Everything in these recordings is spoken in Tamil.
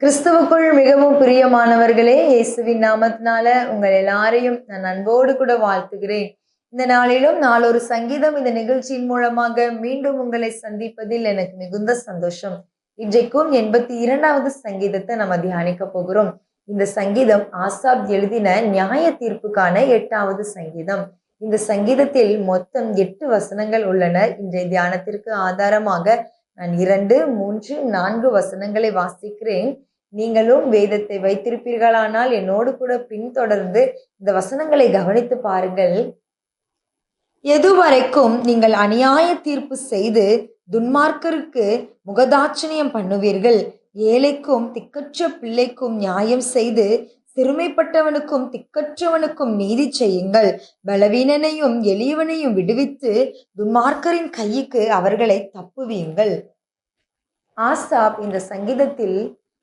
கிறிஸ்துவுக்குள் மிகவும் பிரியமானவர்களே இயேசுவின் நாமத்தினால உங்கள் எல்லாரையும் நான் அன்போடு கூட வாழ்த்துகிறேன். இந்த நாளிலும் நாளொரு சங்கீதம் இந்த நிகழ்ச்சியின் மூலமாக மீண்டும் உங்களை சந்திப்பதில் எனக்கு மிகுந்த சந்தோஷம். இன்றைக்கும் எண்பத்தி இரண்டாவது சங்கீதத்தை நம்ம தியானிக்க போகிறோம். இந்த சங்கீதம் ஆசாப் எழுதின நியாய தீர்ப்புக்கான எட்டாவது சங்கீதம். இந்த சங்கீதத்தில் மொத்தம் எட்டு வசனங்கள் உள்ளன. இன்றைய தியானத்திற்கு ஆதாரமாக நான் இரண்டு மூன்று நான்கு வசனங்களை வாசிக்கிறேன். நீங்களும் வேதத்தை வைத்திருப்பீர்களானால் என்னோடு கூட பின்தொடர்ந்து இந்த வசனங்களை கவனித்து பாருங்கள். எதுவரைக்கும் நீங்கள் அநியாய தீர்ப்பு செய்து துன்மார்க்கருக்கு முகதாட்சணியம் பண்ணுவீர்கள். ஏழைக்கும் திக்கற்ற பிள்ளைக்கும் நியாயம் செய்து சிறுமைப்பட்டவனுக்கும் திக்கற்றவனுக்கும் நீதி செய்யுங்கள். பலவீனனையும் எளியவனையும் விடுவித்து துன்மார்க்கரின் கைக்கு அவர்களை தப்புவீங்கள். ஆசாப் இந்த சங்கீதத்தில்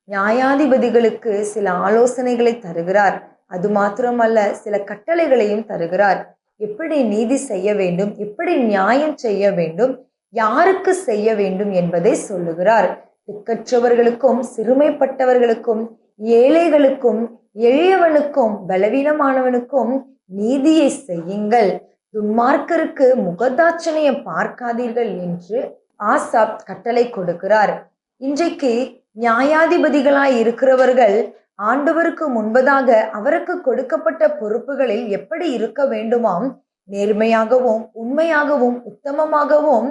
நியாயாதிபதிகளுக்கு சில ஆலோசனைகளை தருகிறார். அது மாத்திரமல்ல சில கட்டளைகளையும் தருகிறார். எப்படி நீதி செய்ய வேண்டும் எப்படி நியாயம் செய்ய வேண்டும் யாருக்கு செய்ய வேண்டும் என்பதை சொல்லுகிறார். திக்கற்றவர்களுக்கும் சிறுமைப்பட்டவர்களுக்கும் ஏழைகளுக்கும் எளியவனுக்கும் பலவீனமானவனுக்கும் நீதியை செய்யுங்கள். துன்மார்க்கருக்கு முகதாட்சணையம் பார்க்காதீர்கள் என்று ஆசாப் கட்டளை கொடுக்கிறார். இன்றைக்கு நியாயாதிபதிகளாய் இருக்கிறவர்கள் ஆண்டவருக்கு முன்பதாக அவருக்கு கொடுக்கப்பட்ட பொறுப்புகளில் எப்படி இருக்க வேண்டுமாம்? நேர்மையாகவும் உண்மையாகவும் உத்தமமாகவும்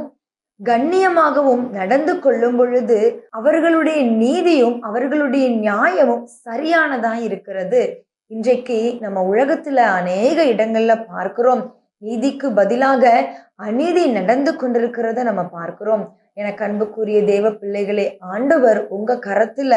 கண்ணியமாகவும் நடந்து கொள்ளும் பொழுது அவர்களுடைய நீதியும் அவர்களுடைய நியாயமும் சரியானதா இருக்கிறது? இன்றைக்கு நம்ம உலகத்துல அநேக இடங்கள்ல பார்க்கிறோம். நீதிக்கு பதிலாக அநீதி நடந்து கொண்டிருக்கிறத நம்ம பார்க்கிறோம். எனக்கு அன்புக்குரிய தேவ பிள்ளைகளே ஆண்டவர் உங்க கரத்துல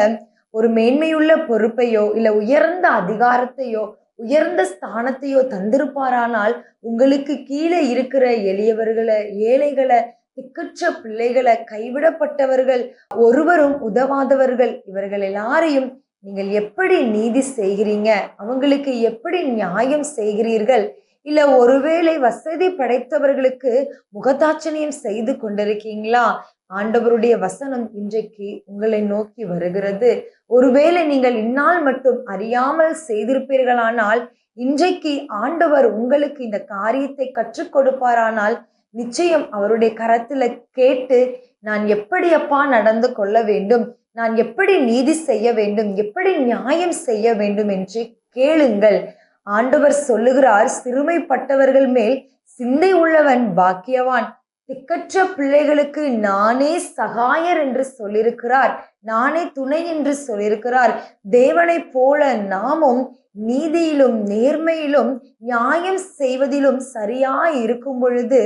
ஒரு மேன்மையுள்ள பொறுப்பையோ இல்ல உயர்ந்த அதிகாரத்தையோ உயர்ந்த ஸ்தானத்தையோ தந்திருப்பாரானால் உங்களுக்கு கீழே இருக்கிற எளியவர்களை ஏழைகளை திக்கற்ற பிள்ளைகளை கைவிடப்பட்டவர்கள் ஒருவரும் உதவாதவர்கள் இவர்கள் எல்லாரையும் நீங்கள் எப்படி நீதி செய்கிறீங்க? அவங்களுக்கு எப்படி நியாயம் செய்கிறீர்கள்? இல்ல ஒருவேளை வசதி படைத்தவர்களுக்கு முகதாட்சணியம் செய்து கொண்டிருக்கீங்களா? ஆண்டவருடைய வசனம் இன்றைக்கு உங்களை நோக்கி வருகிறது. ஒருவேளை நீங்கள் இந்நாள் மட்டும் அறியாமல் செய்திருப்பீர்களானால் இன்றைக்கு ஆண்டவர் உங்களுக்கு இந்த காரியத்தை கற்றுக் கொடுப்பாரானால் நிச்சயம் அவருடைய கரத்துல கேட்டு நான் எப்படி அப்பா நடந்து கொள்ள வேண்டும்? நான் எப்படி நீதி செய்ய வேண்டும்? எப்படி நியாயம் செய்ய வேண்டும்? என்று கேளுங்கள். ஆண்டவர் சொல்லுகிறார் சிறுமைப்பட்டவர்கள் மேல் சிந்தை உள்ளவன் பாக்கியவான். திக்கற்ற பிள்ளைகளுக்கு நானே சகாயர் என்று சொல்லியிருக்கிறார். நானே துணை என்று சொல்லியிருக்கிறார். தேவனைப் போல நாமும் நீதியிலும் நேர்மையிலும் நியாயம் செய்வதிலும் சரியாய் இருக்கும் பொழுது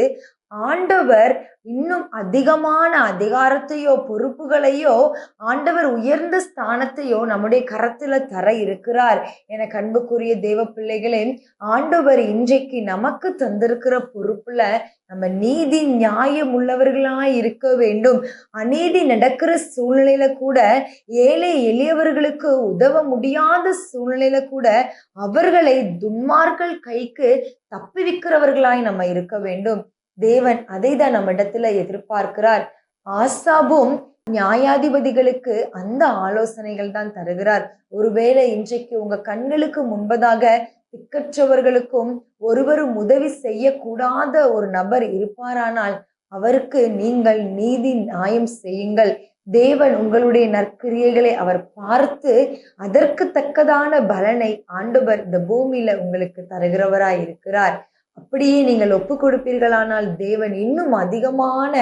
ஆண்டவர் இன்னும் அதிகமான அதிகாரத்தையோ பொறுப்புகளையோ ஆண்டவர் உயர்ந்த ஸ்தானத்தையோ நம்முடைய கரத்துல தர இருக்கிறார். என கண்புக்குரிய தேவ பிள்ளைகளே ஆண்டவர் இன்றைக்கு நமக்கு தந்திருக்கிற பொறுப்புல நம்ம நீதி நியாயம் உள்ளவர்களாய் இருக்க வேண்டும். அநீதி நடக்கிற சூழ்நிலையில கூட ஏழை எளியவர்களுக்கு உதவ முடியாத சூழ்நிலையில கூட அவர்களை துன்மார்கள் கைக்கு தப்பிவிக்கிறவர்களாய் நம்ம இருக்க வேண்டும். தேவன் அதை தான் நம்ம இடத்துல எதிர்பார்க்கிறார். ஆசாபும் நியாயாதிபதிகளுக்கு அந்த ஆலோசனைகள் தான் தருகிறார். ஒருவேளை இன்றைக்கு உங்க கண்களுக்கு முன்பதாக திக்கற்றவர்களுக்கும் ஒருவரும் உதவி செய்யக்கூடாத ஒரு நபர் இருப்பாரானால் அவருக்கு நீங்கள் நீதி நியாயம் செய்யுங்கள். தேவன் உங்களுடைய நற்கிரியைகளை அவர் பார்த்து அதற்கு தக்கதான பலனை ஆண்டவர் இந்த பூமியில உங்களுக்கு தருகிறவராய் இருக்கிறார் அப்படியே நீங்கள் ஒப்பு கொடுப்பீர்களானால் தேவன் இன்னும் அதிகமான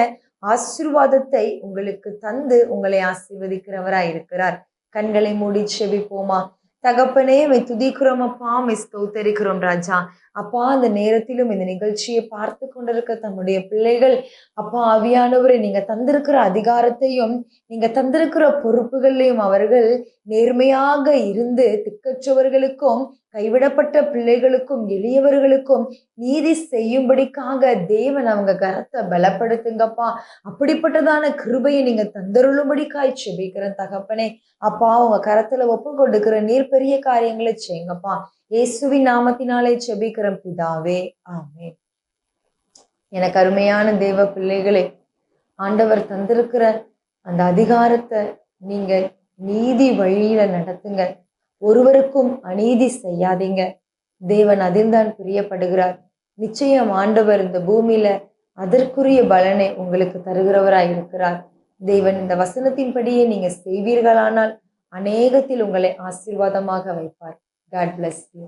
ஆசிர்வாதத்தை உங்களுக்கு தந்து உங்களை ஆசீர்வதிக்கிறவராய் இருக்கிறார். கண்களை மூடி செபிப்போமா? தகப்பனே மை துதிக்கிறோம் அப்பா ஸ்தோத்தரிக்கிறோம் ராஜா. அப்பா அந்த நேரத்திலும் இந்த நிகழ்ச்சியை பார்த்து கொண்டிருக்க தம்முடைய பிள்ளைகள் அப்பா ஆவியானவரை நீங்க தந்திருக்கிற அதிகாரத்தையும் நீங்க தந்திருக்கிற பொறுப்புகளையும் அவர்கள் நேர்மையாக இருந்து திக்கற்றவர்களுக்கும் கைவிடப்பட்ட பிள்ளைகளுக்கும் எளியவர்களுக்கும் நீதி செய்யும்படிக்காக தேவன் அவங்க கரத்தை பலப்படுத்துங்கப்பா. அப்படிப்பட்டதான கிருபையை நீங்க தந்தருளும்படிக்காய் செபிக்கிறேன் தகப்பனே. அப்பா உங்க கரத்துல ஒப்பு கொடுக்கிற நீர் பெரிய காரியங்களை செய்யுங்கப்பா. இயேசுவின் நாமத்தினாலே செபிக்கிறேன் பிதாவே. ஆமே எனக்கு அருமையான தெய்வ பிள்ளைகளே ஆண்டவர் தந்திருக்கிற அந்த அதிகாரத்தை நீங்க நீதி வழியில நடத்துங்க. ஒருவருக்கும் அநீதி செய்யாதீங்க. தேவன் அதில்தான் பிரியப்படுகிறார். நிச்சயம் ஆண்டவர் இந்த பூமியில அதற்குரிய பலனை உங்களுக்கு தருகிறவராய் இருக்கிறார். தேவன் இந்த வசனத்தின்படியே நீங்க செய்வீர்களானால் அநேகத்தில் உங்களை ஆசீர்வாதமாக வைப்பார். God bless you